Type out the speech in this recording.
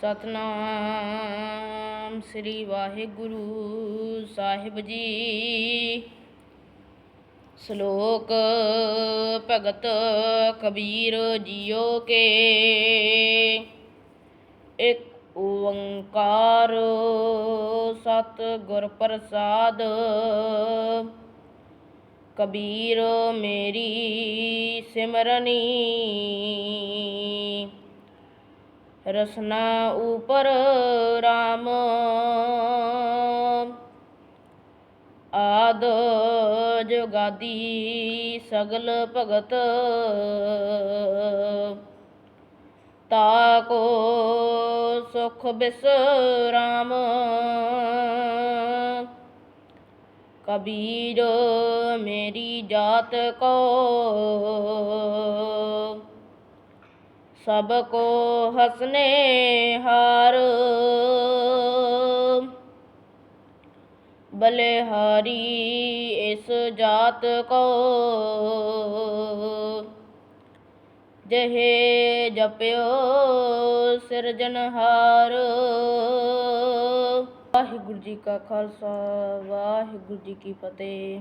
ਸਤਨਾਮ ਸ੍ਰੀ ਵਾਹਿਗੁਰੂ ਸਾਹਿਬ ਜੀ। ਸ਼ਲੋਕ ਭਗਤ ਕਬੀਰ ਜੀਓ ਕੇ। ਇੱਕ ਓੰਕਾਰ ਸਤ ਗੁਰ ਪ੍ਰਸਾਦ। ਕਬੀਰ ਮੇਰੀ ਸਿਮਰਨੀ। ਰਸਨਾ ਉਪਰ RAM ਆਦ ਜੁਗਾਦੀ ਸਗਲ ਭਗਤ। ਤਾ ਕੋ ਸੁਖ ਬਿਸਰਾਮ। ਕਬੀਰ ਮੇਰੀ ਜਾਤ ਕੋ। ਸਭ ਕੋ ਹਸਨੇ ਹਾਰ। ਬਲਿਹਾਰੀ ਇਸ ਜਾਤ ਕੋ। ਜਹੇ ਜਪਿਓ ਸਿਰਜਨਹਾਰ ਵਾਹਿਗੁਰੂ ਜੀ ਕਾ ਖਾਲਸਾ, ਵਾਹਿਗੁਰੂ ਜੀ ਕੀ ਫਤਿਹ।